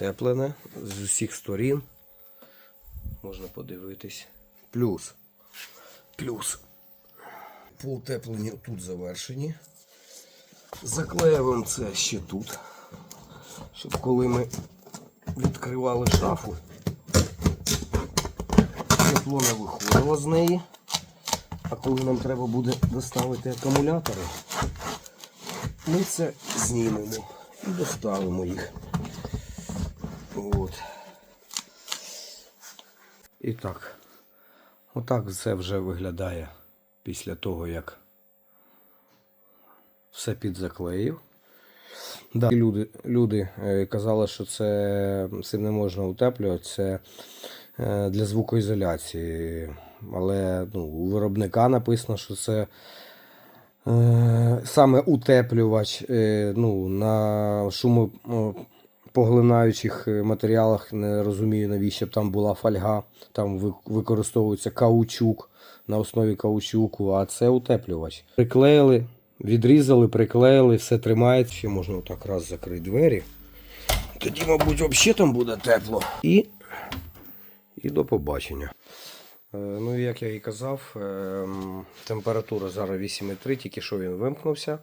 утеплене з усіх сторін. Можна подивитись. Плюс. Плюс. По утепленню тут завершені. Заклеюємо це ще тут. Щоб коли ми відкривали шафу, тепло не виходило з неї. А коли нам треба буде доставити акумулятори, ми це знімемо і доставимо їх. От. І так. Отак це вже виглядає після того, як все підзаклеїв. Да. Люди, люди е, казали, що це цим не можна утеплювати, це е, для звукоізоляції. Але ну, у виробника написано, що це е, саме утеплювач е, ну, на шумопоглинаючих е, матеріалах. Не розумію, навіщо б там була фольга, там використовується каучук на основі каучуку, а це утеплювач. Приклеїли, відрізали, приклеїли, все тримається. Ще можна отак раз закрити двері. Тоді, мабуть, взагалі там буде тепло. І, і до побачення. Е, Ну, як я і казав, ем, температура зараз 8,3, тільки що він вимкнувся.